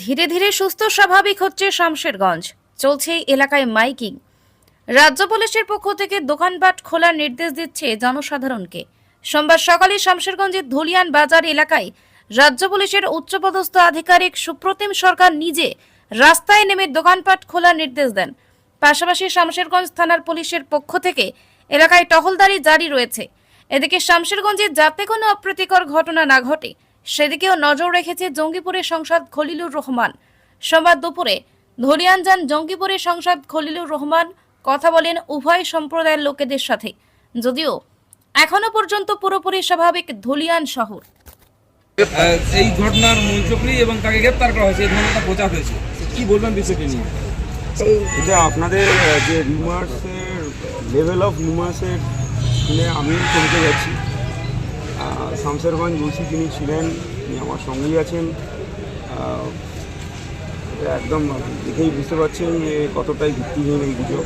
ধীরে ধীরে সুস্থ স্বাভাবিক হচ্ছে শামশেরগঞ্জ। চলছে এলাকায় মাইকিং। রাজ্য পুলিশের পক্ষ থেকে দোকানপাট খোলার নির্দেশ দিচ্ছে জনসাধারণকে। সোমবার সকালে শামশেরগঞ্জের ধুলিয়ান বাজার এলাকায় রাজ্য পুলিশের উচ্চপদস্থ আধিকারিক সুপ্রতিম সরকার নিজে রাস্তায় নেমে দোকানপাট খোলার নির্দেশ দেন। পাশাপাশি শামশেরগঞ্জ থানার পুলিশের পক্ষ থেকে এলাকায় টহলদারি জারি রয়েছে। এদিকে শামশেরগঞ্জে যাতে কোনো অপ্রীতিকর ঘটনা না ঘটে সেদিকেও নজর রেখেছে জঙ্গিপুরের সংসদ খলিলুর রহমান। সোমবার দুপুরে ধরিয়ান যান জঙ্গিপুরের সংসদ খলিলুর রহমান কথা বলেন উভয় সম্প্রদায়ের লোকেদের সাথে। যদিও এখনও পর্যন্ত পুরোপুরি স্বাভাবিক ধুলিয়ান শহর। এই ঘটনার মূলচক্রী এবং তাকে গ্রেপ্তার করা হয়েছে এই একটা প্রচার হয়েছে। কি বলবেন বিষয়টি নিয়ে? এটা আপনাদের যে রিউমার্সের লেভেল অফ রিউমার্সের শুনে আমি চমকে যাচ্ছি। আহ, শামশেরগঞ্জ বলছি তিনি ছিলেন তিনি আমার সঙ্গেই আছেন। এটা একদম দেখেই বুঝতে পারছেন যে কতটাই ভিত্তিহীন এই গুজব।